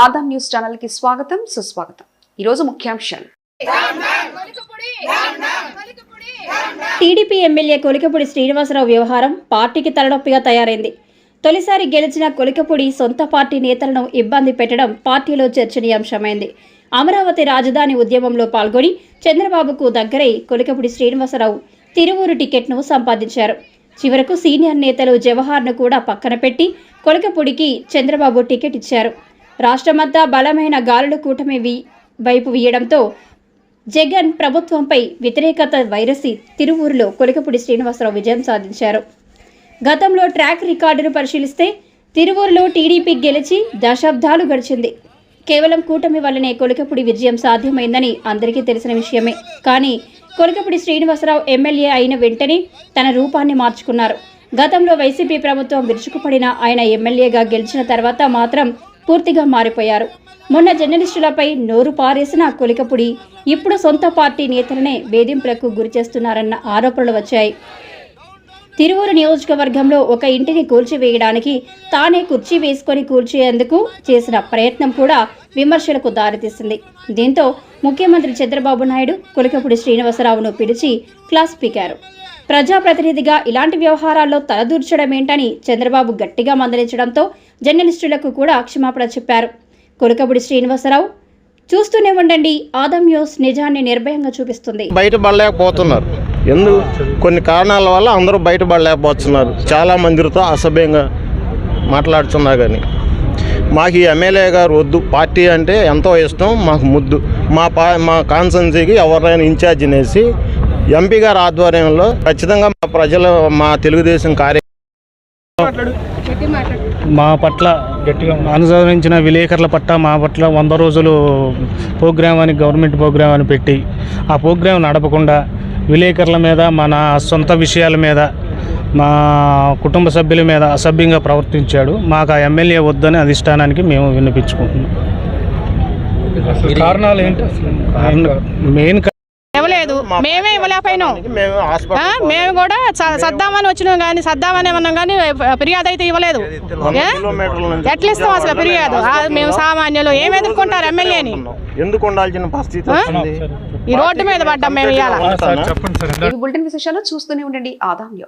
Adam news ఛానల్కి స్వాగతం సుస్వాగతం. ఈరోజు ముఖ్యాంశాలు. టీడీపీ ఎమ్మెల్యే కొలికపూడి శ్రీనివాసరావు వ్యవహారం పార్టీకి తలనొప్పిగా తయారైంది. తొలిసారి గెలిచిన కొలికపూడి సొంత పార్టీ నేతలను ఇబ్బంది పెట్టడం పార్టీలో చర్చనీయాంశమైంది. అమరావతి రాజధాని ఉద్యమంలో పాల్గొని చంద్రబాబుకు దగ్గరై కొలికపూడి శ్రీనివాసరావు తిరువూరు టికెట్ను సంపాదించారు. చివరకు సీనియర్ నేతలు జవహర్ను కూడా పక్కన పెట్టి కొలికపూడికి చంద్రబాబు టికెట్ ఇచ్చారు. రాష్ట్రమంతా బలమైన గాలుల కూటమి వైపు వీయడంతో జగన్ ప్రభుత్వంపై వ్యతిరేకత వైరసి తిరువూరులో కొలికపూడి శ్రీనివాసరావు విజయం సాధించారు. గతంలో ట్రాక్ రికార్డును పరిశీలిస్తే తిరువూరులో టీడీపీ గెలిచి దశాబ్దాలు గడిచింది. కేవలం కూటమి వల్లనే కొలికపూడి విజయం సాధ్యమైందని అందరికీ తెలిసిన విషయమే. కానీ కొలికపూడి శ్రీనివాసరావు ఎమ్మెల్యే అయిన వెంటనే తన రూపాన్ని మార్చుకున్నారు. గతంలో వైసీపీ ప్రభుత్వం విరుచుకుపడిన ఆయన ఎమ్మెల్యేగా గెలిచిన తర్వాత మాత్రం పూర్తిగా మారిపోయారు. మొన్న జర్నలిస్టులపై నోరు పారేసిన కొలికపుడి ఇప్పుడు సొంత పార్టీ నేతలనే వేధింపులకు గురిచేస్తున్నారన్న ఆరోపణలు వచ్చాయి. తిరువూరు నియోజకవర్గంలో ఒక ఇంటిని కూల్చివేయడానికి తానే కుర్చీ వేసుకొని కూల్చేందుకు చేసిన ప్రయత్నం కూడా విమర్శలకు దారితీసింది. దీంతో ముఖ్యమంత్రి చంద్రబాబు నాయుడు కొలికపూడి శ్రీనివాసరావును పిలిచి క్లాస్ పీకారు. ప్రజాప్రతినిధిగా ఇలాంటి వ్యవహారాల్లో తలదూర్చడమేంటని చంద్రబాబు గట్టిగా మందలించడంతో జర్నలిస్టులకు కూడా క్షమాపణ చెప్పారు. కొలికపూడి శ్రీనివాసరావు చూస్తూనే ఉండండి. ఆదం న్యూస్ నిజాన్ని నిర్భయంగా చూపిస్తుంది. బయటపడలేకపోతున్నారు. ఎందుకు? కొన్ని కారణాల వల్ల అందరూ బయటపడలేకపోతున్నారు. చాలా మందితో అసభ్యంగా మాట్లాడుతున్నా కానీ మాకు ఈ ఎమ్మెల్యే గారు వద్దు. పార్టీ అంటే ఎంతో ఇష్టం మాకు ముద్దు. మా పా మా కాన్సెన్సీకి ఎవరైనా ఇన్ఛార్జ్ అనేసి ఎంపీ గారి ఆధ్వర్యంలో ఖచ్చితంగా మా ప్రజలు మా తెలుగుదేశం కార్య మా పట్ల అనుసరించిన విలేకరుల పట్ల మా పట్ల వంద రోజులు ప్రోగ్రామ్ అని గవర్నమెంట్ ప్రోగ్రామ్ అని పెట్టి ఆ ప్రోగ్రాం నడపకుండా విలేకరుల మీద మన సొంత విషయాల మీద మా కుటుంబ సభ్యుల మీద అసభ్యంగా ప్రవర్తించాడు. మాకు ఆ ఎమ్మెల్యే వద్దని అధిష్టానానికి మేము విన్నపించుకుంటున్నాం. కారణాలు ఏంటి? మెయిన్ ఇవ్వలేదు. మేమే ఇవ్వలేకపోయినాం. మేము కూడా సద్దామని వచ్చినాం కానీ సద్దామని ఏమన్నాం కానీ ఫిర్యాదు అయితే ఇవ్వలేదు. ఎట్లా ఇస్తాం అసలు ఫిర్యాదు. ఆ, మేము సామాన్యులు. ఏం ఎదుర్కొంటారు ఎమ్మెల్యేని? ఎందుకు ఉండాల్సిన పరిస్థితి ఈ రోడ్డు మీద పడ్డాం మేము ఇవాళ విశేషాలు చూస్తూనే ఉండండి. ఆదాం